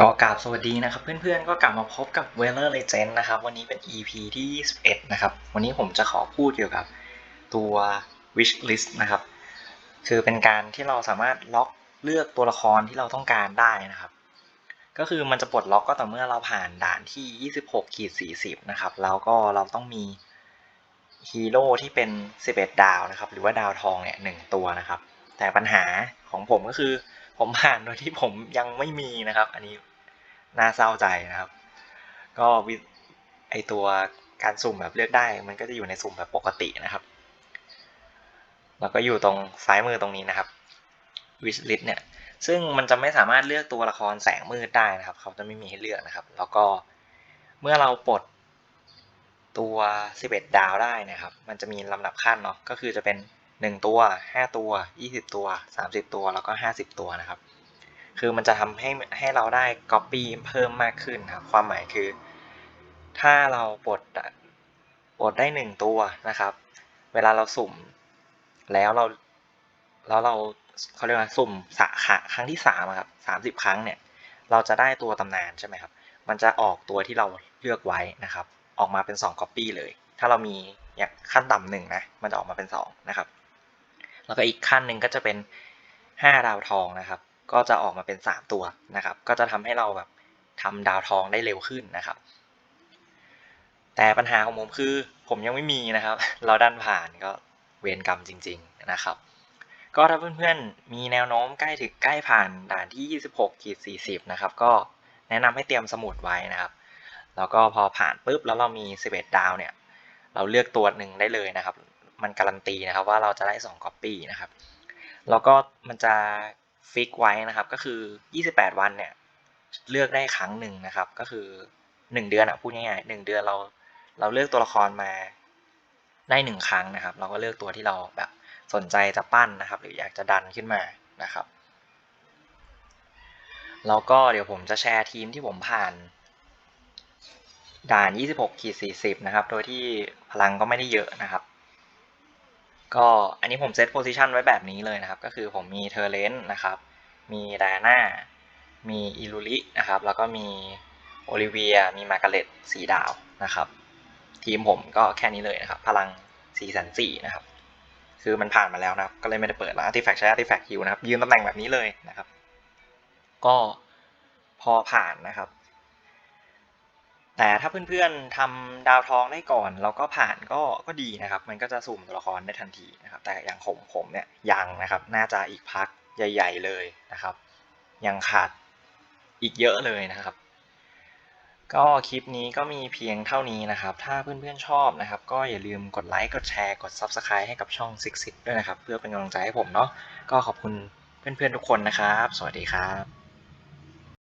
ก็กราบสวัสดีนะครับ เพื่อนๆก็กลับมาพบกับ w e l e r Legend นะครับ วันนี้เป็น EP ที่ 21 นะครับ วันนี้ผมจะขอพูดเกี่ยวกับตัว wish list นะครับ คือเป็นการที่เราสามารถล็อกเลือกตัวละครที่เราต้องการได้นะครับ ก็คือมันจะปลดล็อกก็ต่อเมื่อเราผ่านด่านที่ 26ขีด40 นะครับ แล้วก็เราต้องมีฮีโร่ที่เป็น 11 ดาวนะครับ หรือว่าดาวทองเนี่ยหตัวนะครับ แต่ปัญหาของผมก็คือ ผมผ่านโดยที่ผมยังไม่มีนะครับ อันนี้น่าเศร้าใจนะครับ ก็วิไอตัวการสุ่มแบบเลือกได้ มันก็จะอยู่ในสุ่มแบบปกตินะครับแล้วก็อยู่ตรงซ้ายมือตรงนี้นะครับ wish list เนี่ยซึ่งมันจะไม่สามารถเลือกตัวละครแสงมืดได้นะครับ เขาจะไม่มีให้เลือกนะครับ แล้วก็เมื่อเราปลดตัว 11 ดาวได้นะครับ มันจะมีลำดับขั้นเนาะก็คือจะเป็น 1 ตัว 5 ตัว 20 ตัว 30 ตัวแล้วก็ 50 ตัวนะครับ คือมันจะทำให้ให้เราได้ Copy เพิ่มมากขึ้นครับความหมายคือ ถ้าเราปลดปลดได้ 1 ตัวนะครับ เวลาเราสุ่ม แล้วเราแล้วเราเขาเรียกว่าสุ่มสะขะครั้งที่สามครับสามสิบครั้งเนี่ย เราจะได้ตัวตำนานใช่ไหมครับ มันจะออกตัวที่เราเลือกไว้นะครับ ออกมาเป็น 2 copy เลย ถ้าเรามีอย่างขั้นต่ำหนึ่งนะ มันจะออกมาเป็น 2 นะครับ แล้วก็อีกขั้นหนึ่งก็จะเป็น 5 ดาวทองนะครับ ก็จะออกมาเป็น 3 ตัวนะครับ ก็จะทำให้เราแบบทำดาวทองได้เร็วขึ้นนะครับ แต่ปัญหาของผมคือผมยังไม่มีนะครับ เราดันผ่านก็เวรกรรมจริง ๆนะครับ ก็ถ้าเพื่อนๆมีแนวโน้มใกล้ถึงใกล้ผ่านด่านที่ 26ขีด40 นะครับ ก็แนะนำให้เตรียมสมุดไว้นะครับ แล้วก็พอผ่านปุ๊บแล้วเรามี 11 ดาวเนี่ย เราเลือกตัวหนึ่งได้เลยนะครับ มันการันตีนะครับว่าเราจะได้2 copy นะครับแล้วก็มันจะฟิกไว้นะครับก็คือ 28 วันเนี่ยเลือกได้ครั้งหนึ่งนะครับ ก็คือ 1 เดือนอะพูดง่ายๆ1เดือนเราเราเลือกตัวละครมาได้หนึ่งครั้งนะครับ เราก็เลือกตัวที่เราแบบสนใจจะปั้นนะครับ หรืออยากจะดันขึ้นมานะครับแล้วก็เดี๋ยวผมจะแชร์ทีมที่ผมผ่าน ด่าน 26ขีด40 นะครับ โดยที่พลังก็ไม่ได้เยอะนะครับ ก็อันนี้ผมเซตโพซิชันไว้แบบนี้เลยนะครับ ก็คือผมมีเทอร์เลนนะครับ มีไดอาน่า มีอิลูรินะครับ แล้วก็มีโอลิเวีย มีมาร์กาเร็ตสีดาวนะครับ ทีมผมก็แค่นี้เลยนะครับ พลัง4 4 0 0นะครับ คือมันผ่านมาแล้วนะครับ ก็เลยไม่ได้เปิดแล้วอาร์ติแฟกต์ใช้อาร์ติแฟกต์ฮิวนะครับ ยืนตำแหน่งแบบนี้เลยนะครับ ก็พอผ่านนะครับ แต่ถ้าเพื่อนๆทำดาวทองได้ก่อน แล้วก็ผ่านก็ก็ดีนะครับ มันก็จะสุ่มตัวละครได้ทันทีนะครับ แต่อย่างผมผมเนี่ยยังนะครับ น่าจะอีกพักใหญ่ ๆเลยนะครับ ยังขาดอีกเยอะเลยนะครับ ก็คลิปนี้ก็มีเพียงเท่านี้นะครับ ถ้าเพื่อนๆชอบนะครับ ก็อย่าลืมกดไลค์กดแชร์กด Subscribe ให้กับช่อง Six ด้วยนะครับ เพื่อเป็นกำลังใจให้ผมเนาะก็ขอบคุณเพื่อนๆทุกคนนะครับ สวัสดีครับ